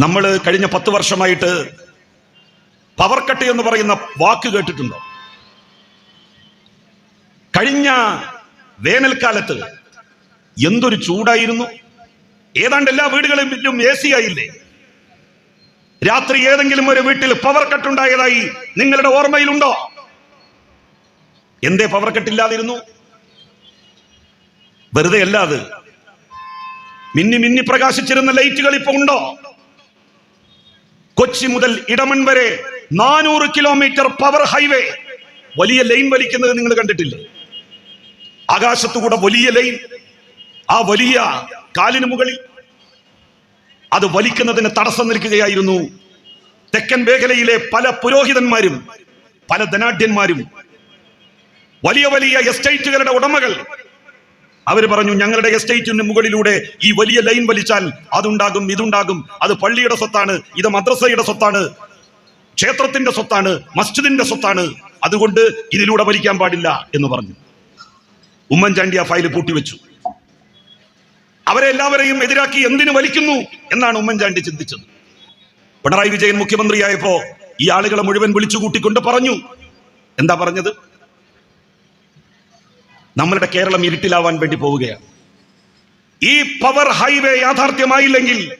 നമ്മൾ കഴിഞ്ഞ പത്ത് വർഷമായിട്ട് പവർ കട്ട് എന്ന് പറയുന്ന വാക്ക് കേട്ടിട്ടുണ്ടോ? കഴിഞ്ഞ വേനൽക്കാലത്ത് എന്തൊരു ചൂടായിരുന്നു. ഏതാണ്ട് എല്ലാ വീടുകളിലും എ സി ആയില്ലേ? രാത്രി ഏതെങ്കിലും ഒരു വീട്ടിൽ പവർ കട്ട് ഉണ്ടായതായി നിങ്ങളുടെ ഓർമ്മയിലുണ്ടോ? എന്തേ പവർ കട്ടില്ലാതിരുന്നു വെറുതെ അല്ലാതെ മിന്നി മിന്നി പ്രകാശിച്ചിരുന്ന ലൈറ്റുകൾ ഇപ്പൊ ഉണ്ടോ? കൊച്ചി മുതൽ ഇടമൺ വരെ നാനൂറ് കിലോമീറ്റർ പവർ ഹൈവേ. വലിയ ലൈൻ വലിക്കുന്നത് നിങ്ങൾ കണ്ടിട്ടില്ല. ആകാശത്തുകൂടെ വലിയ ലൈൻ. ആ വലിയ കാലിന് മുകളിൽ അത് വലിക്കുന്നതിന് തടസ്സം നിൽക്കുകയായിരുന്നു. തെക്കൻ മേഖലയിലെ പല പുരോഹിതന്മാരും പല ധനാഢ്യന്മാരും. വലിയ വലിയ എസ്റ്റേറ്റുകളുടെ ഉടമകൾ അവർ പറഞ്ഞു ഞങ്ങളുടെ എസ്റ്റേറ്റിന് മുകളിലൂടെ ഈ വലിയ ലൈൻ വലിച്ചാൽ അതുണ്ടാകും ഇതുണ്ടാകും. അത് പള്ളിയുടെ സ്വത്താണ് ഇത് മദ്രസയുടെ സ്വത്താണ് ക്ഷേത്രത്തിന്റെ സ്വത്താണ് മസ്ജിദിന്റെ സ്വത്താണ്. അതുകൊണ്ട് ഇതിലൂടെ വലിക്കാൻ പാടില്ല എന്ന് പറഞ്ഞു. ഉമ്മൻചാണ്ടി ആ ഫയൽ പൂട്ടിവെച്ചു. അവരെ എല്ലാവരെയും എതിരാക്കി എന്തിനു വലിക്കുന്നു എന്നാണ് ഉമ്മൻചാണ്ടി ചിന്തിച്ചത്. പിണറായി വിജയൻ മുഖ്യമന്ത്രിയായപ്പോ ഈ ആളുകളെ മുഴുവൻ വിളിച്ചു കൂട്ടിക്കൊണ്ട് പറഞ്ഞു. എന്താ പറഞ്ഞത്? നമ്മളുടെ കേരളം ഇരുട്ടിലാവാൻ വേണ്ടി പോവുകയാണ്. ഈ പവർ ഹൈവേ യാഥാർത്ഥ്യമായില്ലെങ്കിൽ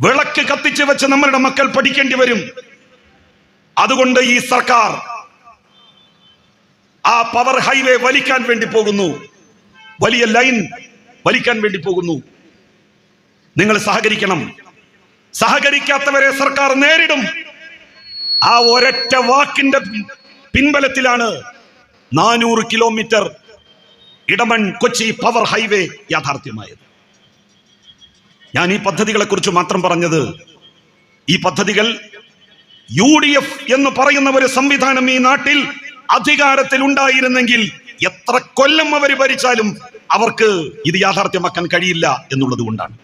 വിളക്ക് കത്തിച്ച് വെച്ച് നമ്മളുടെ മക്കൾ പഠിക്കേണ്ടി വരും. അതുകൊണ്ട് ഈ സർക്കാർ ആ പവർ ഹൈവേ വലിക്കാൻ വേണ്ടി പോകുന്നു. വലിയ ലൈൻ വലിക്കാൻ വേണ്ടി പോകുന്നു. നിങ്ങൾ സഹകരിക്കണം. സഹകരിക്കാത്തവരെ സർക്കാർ നേരിടും. ആ ഒരൊറ്റ വാക്കിന്റെ പിൻബലത്തിലാണ് നാനൂറ് kilometre Edamon Kochi power highway യാഥാർത്ഥ്യമായത്. ഞാൻ ഈ പദ്ധതികളെ കുറിച്ച് മാത്രം പറഞ്ഞത് ഈ പദ്ധതികൾ യു ഡി എഫ് എന്ന് പറയുന്ന ഒരു സംവിധാനം ഈ നാട്ടിൽ അധികാരത്തിൽ ഉണ്ടായിരുന്നെങ്കിൽ എത്ര കൊല്ലം അവർ ഭരിച്ചാലും അവർക്ക് ഇത് യാഥാർത്ഥ്യമാക്കാൻ കഴിയില്ല എന്നുള്ളത് കൊണ്ടാണ്